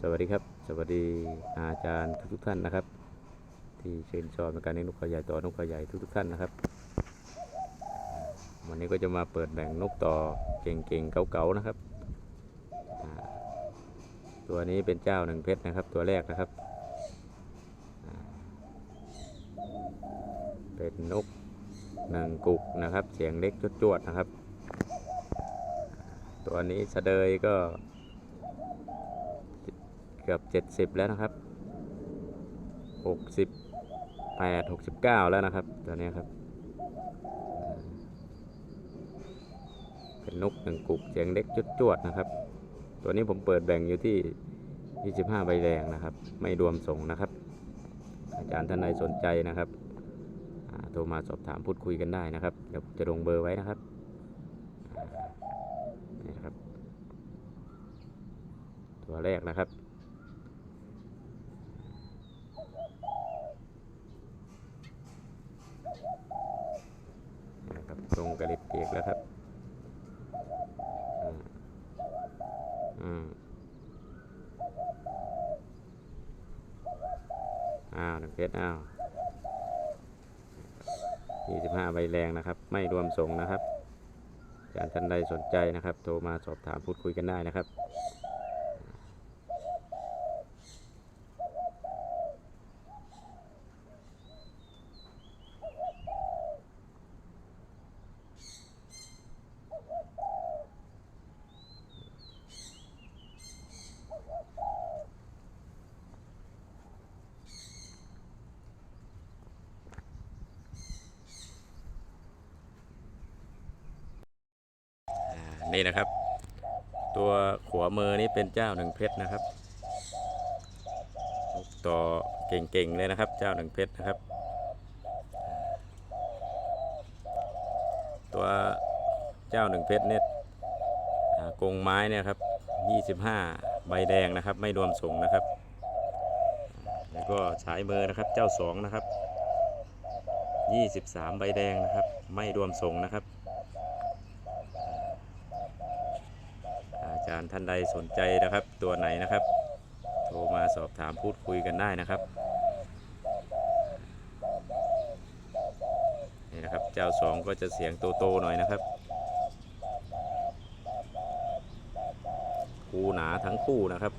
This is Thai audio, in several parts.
สวัสดีครับ สวัสดีอาจารย์ทุกๆท่านนะครับ ที่ชื่นชอบในการเลี้ยงนกเขาใหญ่ต่อนกเขาใหญ่ทุกๆท่านนะครับ วันนี้ก็จะมาเปิดแบ่งนกต่อเก่งๆเก่าๆนะครับ ตัวนี้เป็นเจ้าหนึ่งเพชรนะครับ ตัวแรกนะครับ เป็นนกหนึ่งกุกนะครับ เสียงเล็กจวดๆนะครับ ตัวนี้สะเดยก็ เกือบ 70 แล้วนะครับ 68 69 แล้วนะครับตัวนี้ครับเป็นนกหนึ่งกุกเสียงเล็กจุดจวดๆนะครับ ตัวนี้ผมเปิดแบ่งอยู่ที่ 25 ใบแดงนะครับ ไม่รวมส่งนะครับ อาจารย์ท่านใดสนใจนะครับโทรมาสอบถามพูดคุยกันได้นะครับเดี๋ยวจะลงเบอร์ไว้นะครับนี่นะครับตัวแรกนะครับ นะครับตรงกระลิบเปียกแล้วครับอืมอ้าวนึ่งเพชรอ้าวยี่สิบห้าใบแรงนะครับ ไม่รวมส่งนะครับอาจารย์ท่านใดสนใจนะครับ โทรมาสอบถามพูดคุยกันได้นะครับ นะครับ ตัวขัวมือนี่เป็นเจ้าหนึ่งเพชรนะครับต่อเก่งๆเลยนะครับ เจ้าหนึ่งเพชรนะครับ ตัวเจ้าหนึ่งเพชรเนี่ยกรงไม้เนี่ยครับ 25 ใบแดงนะครับ ไม่รวมส่งนะครับ แล้วก็ฉายมือนะครับ เจ้าสองนะครับ 23 ใบแดงนะครับ ไม่รวมส่งนะครับ อารย์ท่านใดสนใจนะครับ ตัวไหนนะครับ โทรมาสอบถามพูดคุยกันได้นะครับนี่นะครับเจ้าสองก็จะเสียงโตๆหน่อยนะครับ คู่หนาทั้งคู่นะครับ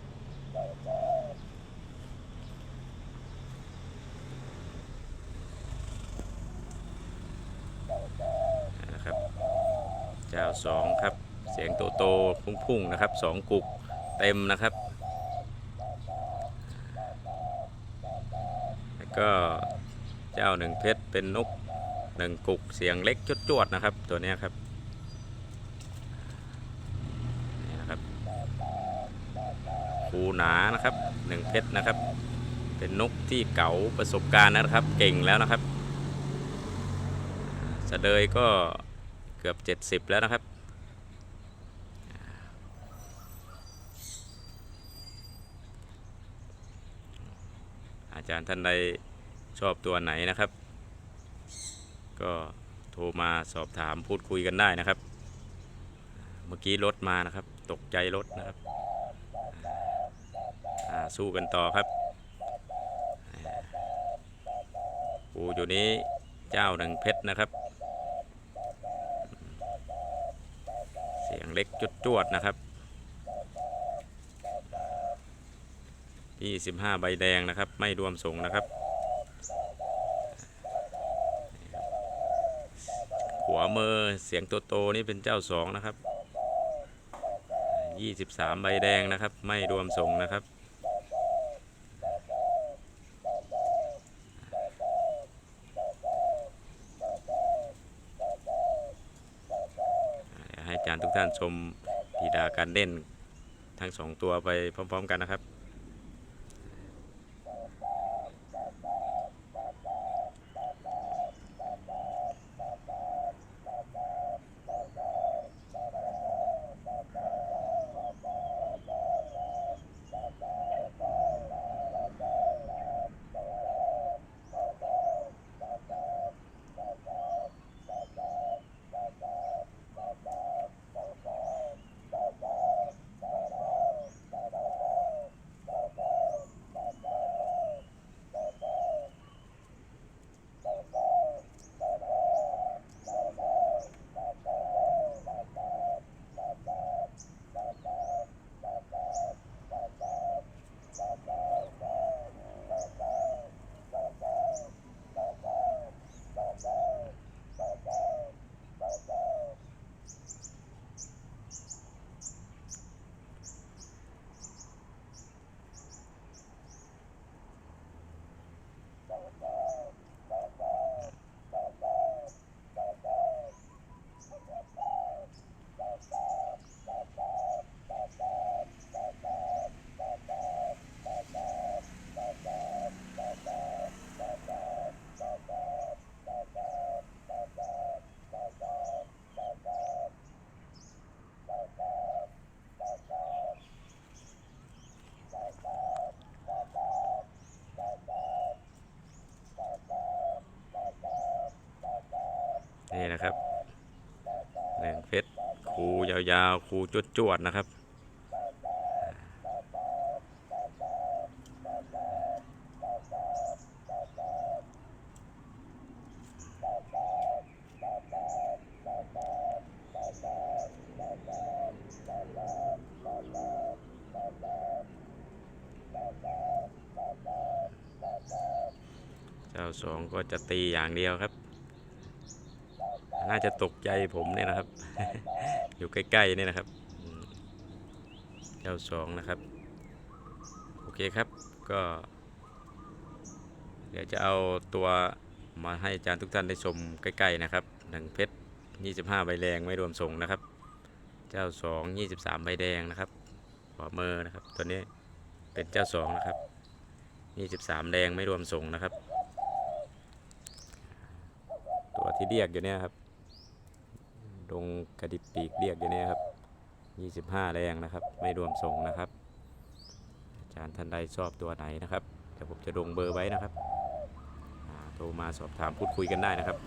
นะครับเจ้าสองครับ สียงโตโตๆพุ่งๆนะครับสองกุกเต็มนะครับ แล้วก็เจ้าหนึ่งเพชรเป็นนกหนึ่งกุกเสียงเล็กจวดๆนะครับ ตัวนี้ครับนี่นะครับคูหนานะครับหนึ่งเพชรนะครับ เป็นนกที่เก๋าประสบการณ์นะครับ เก่งแล้วนะครับสะเดยก็เกือบ 70 แล้วนะครับ จารย์ท่านใดชอบตัวไหนนะครับ ก็โทรมาสอบถามพูดคุยกันได้นะครับ เมื่อกี้รถมานะครับ ตกใจรถนะครับสู้กันต่อครับปูอยู่นี้เจ้าหนึ่งเพชรนะครับ เสียงเล็กจุดจวดนะครับ 25 ใบแดงนะครับ ไม่รวมส่งนะครับ หัวมือเสียงโตโตๆนี่เป็นเจ้าสองนะครับ 23 ใบแดงนะครับ ไม่รวมส่งนะครับให้อาจารย์ทุกท่านชมธีดาการเล่นทั้งสองตัวไปพร้อม ๆ กันนะครับ นะครับหนึ่งเพชรคูยาวๆคูจวดๆนะครับเจ้าสองก็จะตีอย่างเดียวครับ น่าจะตกใจผมเนี่ยนะครับ อยู่ใกล้ๆเนี่ยนะครับเจ้าสองนะครับ โอเคครับก็ เดี๋ยวจะเอาตัวมาให้อาจารย์ทุกท่านได้ชมใกล้ๆนะครับหนึ่งเพชร 25 ใบแดงไม่รวมส่งนะครับ เจ้าสอง23 ใบแดงนะครับขวามือนะครับ ตัวนี้เป็นเจ้าสองนะครับ 23 แดงไม่รวมส่งนะครับ ตัวที่เรียกอยู่เนี่ยครับ ดงกระดิบปีกเรียกอยู่เนี่ยครับ 25 แรงนะครับ ไม่รวมส่งนะครับ อาจารย์ท่านใดชอบตัวไหนนะครับเดี๋ยวผมจะลงเบอร์ไว้นะครับโทรมาสอบถามพูดคุยกันได้นะครับ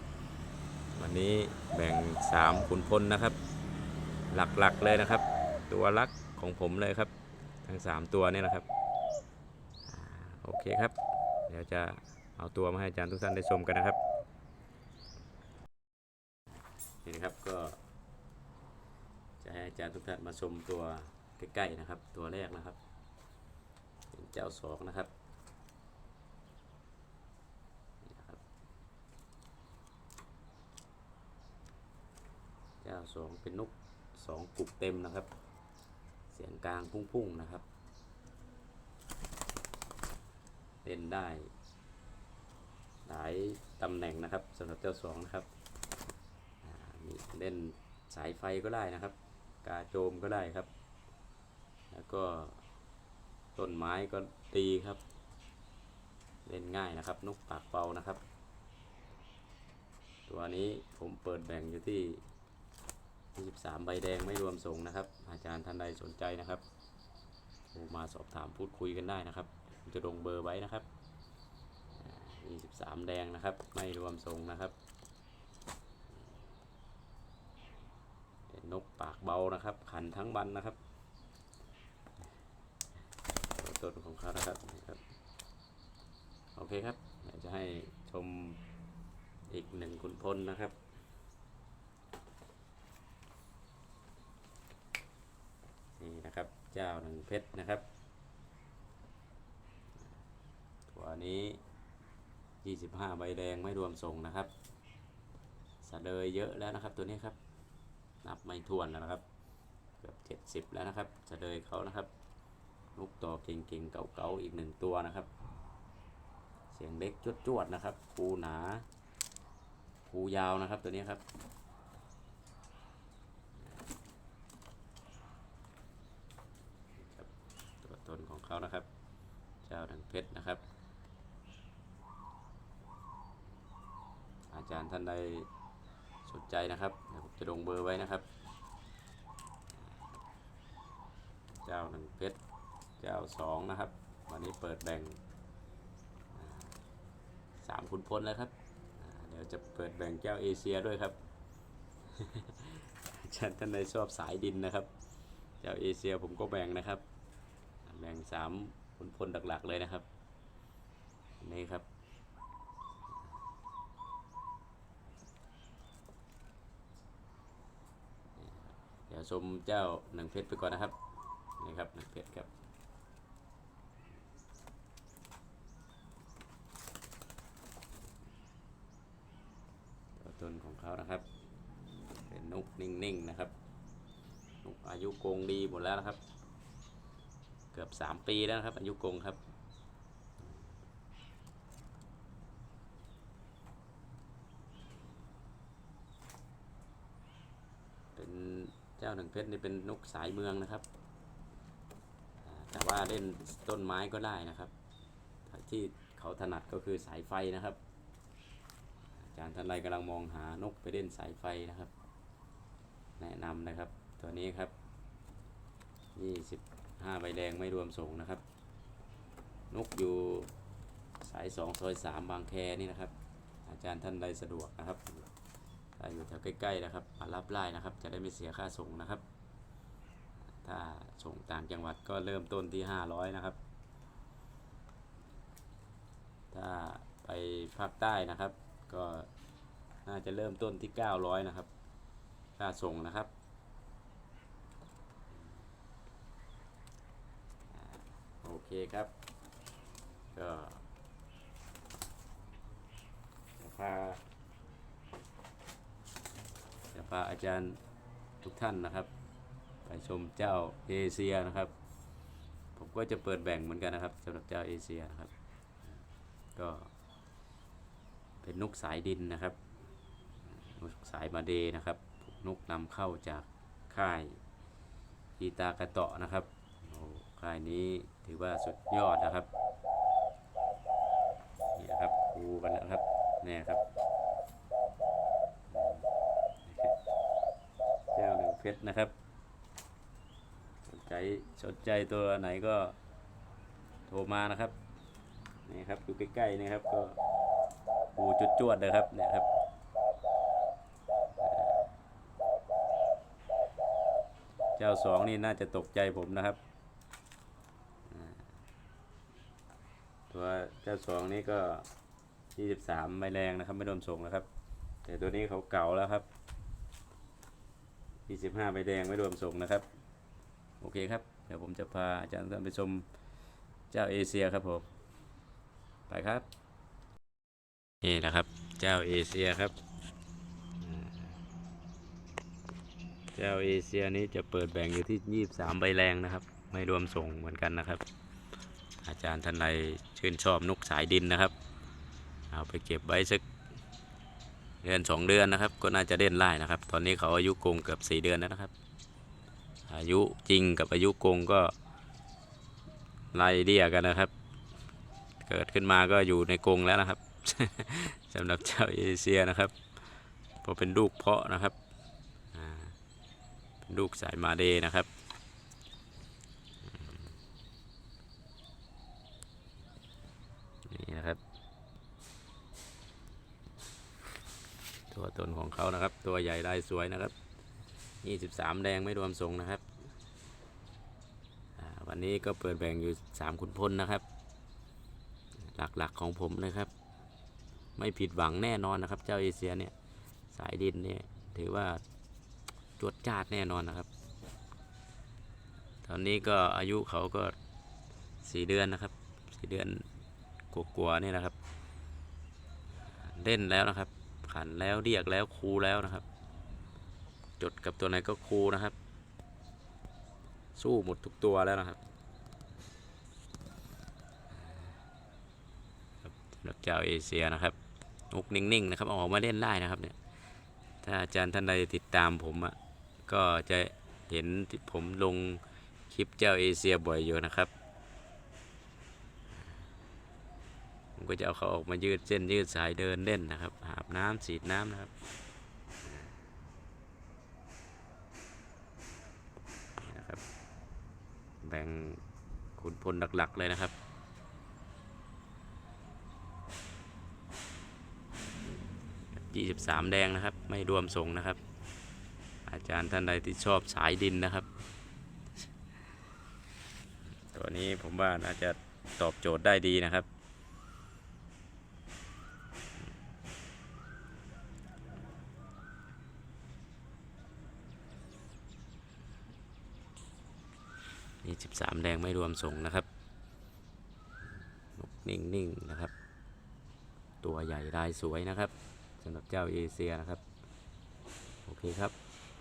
วันนี้แบ่ง 3 ขุนพลนะครับ หลักๆเลยนะครับ ตัวรักของผมเลยครับ ทั้ง 3 ตัวเนี่ยนะครับโอเคครับ เดี๋ยวจะเอาตัวมาให้อาจารย์ทุกท่านได้ชมกันนะครับ นี่นะครับก็ จะให้อาจารย์ทุกท่านมาชมตัวใกล้ๆนะครับ ตัวแรกนะครับเป็นเจ้าสองนะครับเจ้าสองเป็นนกสองกุกเต็มนะครับ เสียงกลางพุ่งๆนะครับเล่นได้ หลายตำแหน่งนะครับสำหรับเจ้าสองนะครับ เล่นสายไฟก็ได้นะครับ กาโจมก็ได้ครับ แล้วก็ต้นไม้ก็ตีครับ เล่นง่ายนะครับ นกปากเป่านะครับ ตัวนี้ผมเปิดแบ่งอยู่ที่23ใบแดงไม่รวมส่งนะครับ อาจารย์ท่านใดสนใจนะครับโทรมาสอบถามพูดคุยกันได้นะครับ จะลงเบอร์ไว้นะครับอ่า23 แดงนะครับ ไม่รวมส่งนะครับ เป็นนกปาก เบานะครับ ขันทั้งบันนะครับตัวต้นของเขานะครับครับ โอเคครับจะให้ชมอีกหนึ่งขุนพลนะครับนี่นะครับเจ้าหนึ่งเพชรนะครับตัวนี้ 25 ใบแดงไม่รวมส่งนะครับสะเลยเยอะแล้วนะครับตัวนี้ครับ นับไม่ถ้วนแล้วนะครับ เกือบเจ็ดสิบแล้วนะครับจะเลยเขานะครับ ลูกต่อเก่งๆเก่าๆอีกหนึ่งตัวนะครับ เสียงเล็กจวดๆนะครับภูหนาภูยาวนะครับตัวนี้ครับตัวตนของเขานะครับ เจ้าดังเพชรนะครับ อาจารย์ท่านใดสนใจนะครับ จะลงเบอร์ไว้นะครับ เจ้าหนึ่งเพชร เจ้าสองนะครับ วันนี้เปิดแบ่งสามคุณพลแล้วครับ เดี๋ยวจะเปิดแบ่งเจ้าเอเชียด้วยครับอาจารย์ท่านใดชอบสายดินนะครับ เจ้าเอเชียผมก็แบ่งนะครับ แบ่งสามคุณพลหลักๆเลยนะครับ นี่ครับ เดี๋ยว ชมเจ้าหนึ่งเพชรไปก่อนนะครับนี่ครับหนึ่งเพชรครับตัวตนของเขานะครับ เป็นนกนิ่งๆนะครับนกอายุกงดีหมดแล้วนะครับ เกือบสามปีแล้วนะครับ อายุกงครับ เป็น เพชรนี่เป็นนกสายเมืองนะครับ แต่ว่าเล่นต้นไม้ก็ได้นะครับ ที่เขาถนัดก็คือสายไฟนะครับ อาจารย์ท่านใดกำลังมองหานกไปเล่นสายไฟนะครับ แนะนำนะครับตัวนี้ครับ 25 ใบแดงไม่รวมส่งนะครับ นกอยู่สาย2ซอย3บางแคนี่นะครับ อาจารย์ท่านใดสะดวกนะครับ อยู่แถวใกล้ๆนะครับมารับไล่นะครับ จะได้ไม่เสียค่าส่งนะครับ ถ้าส่งต่างจังหวัดก็เริ่มต้นที่ 500 นะครับ ถ้าไปภาคใต้นะครับ ก็น่าจะเริ่มต้นที่ 900 นะครับ ค่าส่งนะครับโอเคครับ ก็จะพา พาอาจารย์ทุกท่านนะครับ ไปชมเจ้าเอเชียนะครับ ผมก็จะเปิดแบ่งเหมือนกันนะครับสำหรับเจ้าเอเชียนะครับ ก็เป็นนกสายดินนะครับ นกสายมาเดนะครับ นกนำเข้าจากค่ายอีตากะเตาะนะครับโอ้ค่ายนี้ถือว่าสุดยอดนะครับนี่นะครับคูกันแล้วครับเนี่ยครับแก้วหนึ่ง เพชรนะครับ สนใจสนใจตัวไหนก็โทรมานะครับนี่ครับอยู่ใกล้ๆนี่ครับก็ปูจุดจวดๆเลยครับเนี่ยครับเจ้าสองนี่น่าจะตกใจผมนะครับตัวเจ้าสองนี่ก็ 23 ใบแรงนะครับ ไม่รวมส่งนะครับ แต่ตัวนี้เขาเก่าแล้วครับ 25ใบแดงไม่รวมส่งนะครับ โอเคครับ เดี๋ยวผมจะพาอาจารย์ท่านไปชมเจ้าเอเชียครับผม ไปครับ นี่นะครับ เจ้าเอเชียครับ เจ้าเอเชียนี้จะเปิดแบ่งอยู่ที่23ใบแรงนะครับ ไม่รวมส่งเหมือนกันนะครับ อาจารย์ท่านใดชื่นชอบนกสายดินนะครับ เอาไปเก็บไว้สัก เดือนสองเดือนนะครับ ก็น่าจะเล่นไล่นะครับ ตอนนี้เขาอายุกงเกือบสี่เดือนแล้วนะครับ อายุจริงกับอายุกงก็ไล่เรียกันนะครับ เกิดขึ้นมาก็อยู่ในกงแล้วนะครับสำหรับเจ้าเอเชียนะครับเพราะเป็นลูกเพาะนะครับเป็นลูกสายมาเดนะครับนี่นะครับ ตัวตนของเขานะครับ ตัวใหญ่ลายสวยนะครับ23แดงไม่รวมส่งนะครับวันนี้ก็เปิดแบ่งอยู่3ขุนพลนะครับ หลักๆของผมนะครับ ไม่ผิดหวังแน่นอนนะครับ เจ้าเอเชียเนี่ยสายดินเนี่ยถือว่าจวดจ้าดแน่นอนนะครับ ตอนนี้ก็อายุเขาก็4เดือนนะครับ4เดือนกลัวๆเนี่ยนะครับ เล่นแล้วนะครับ ขันแล้วเรียกแล้วครูแล้วนะครับ จดกับตัวไหนก็ครูนะครับ สู้หมดทุกตัวแล้วนะครับรับเจ้าเอเชียนะครับนกนิ่งๆนะครับเอาออกมาเล่นได้นะครับเนี่ยถ้าอาจารย์ท่านใดติดตามผมอะก็จะเห็นที่ผมลงคลิปเจ้าเอเชียบ่อยอยู่นะครับ ผม ก็จะเอาเขาออกมายืดเส้นยืดสายเดินเล่นนะครับอาบน้ำสีดน้ำนะครับนี่นะครับ แบ่งขุนพลหลักๆเลยนะครับ23แดงนะครับ ไม่รวมส่งนะครับ อาจารย์ท่านใดที่ชอบสายดินนะครับ ตัวนี้ผมว่าน่าจะตอบโจทย์ได้ดีนะครับ นี่13แดงไม่รวมส่งนะครับนิ่งๆนะครับ ตัวใหญ่ลายสวยนะครับสำหรับเจ้าเอเชียนะครับ โอเคครับ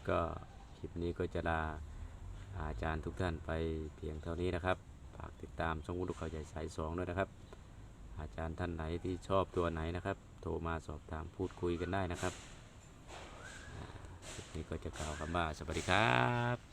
ก็คลิปนี้ก็จะลาอาจารย์ทุกท่านไปเพียงเท่านี้นะครับ ฝากติดตามช่องวุฒิเขาใหญ่สายสองด้วยนะครับ อาจารย์ท่านไหนที่ชอบตัวไหนนะครับ โทรมาสอบถามพูดคุยกันได้นะครับคลิปนี้ก็จะกล่าวคำว่าสวัสดีครับ